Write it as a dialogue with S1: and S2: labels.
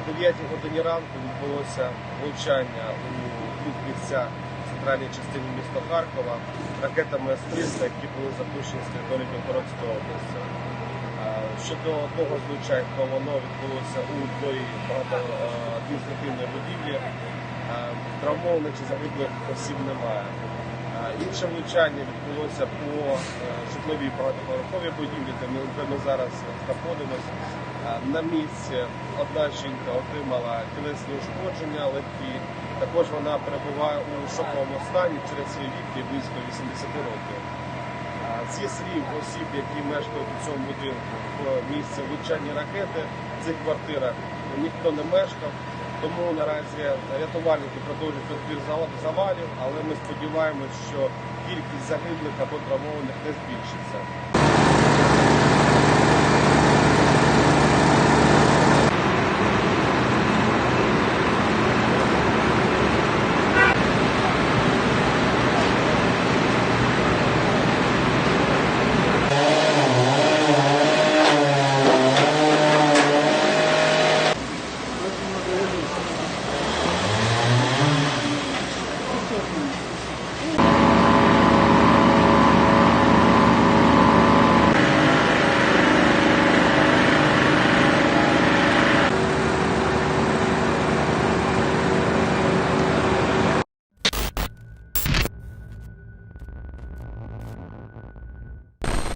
S1: О 9 годині ранку відбулося влучання у двох місцях центральній частині міста Харкова ракетами С-300, які були запущені з території Дніпропетровської області. Щодо одного з влучань, то воно відбулося у дворі адміністративної будівлі. Травмованих чи загиблих осіб немає. Інше влучання відбулося по е, житловій багатоповерховій будівлі, де ми, зараз знаходимося. На місці одна жінка отримала тілесні ушкодження легкі. Також вона перебуває у шоковому стані через свій вік близько 80 років. Зі слів осіб, які мешкають у цьому будинку в місці влучання ракети, в цих квартирах ніхто не мешкав. Тому наразі рятувальники продовжують відбір завалів, але ми сподіваємось, що кількість загиблих або травмованих не збільшиться.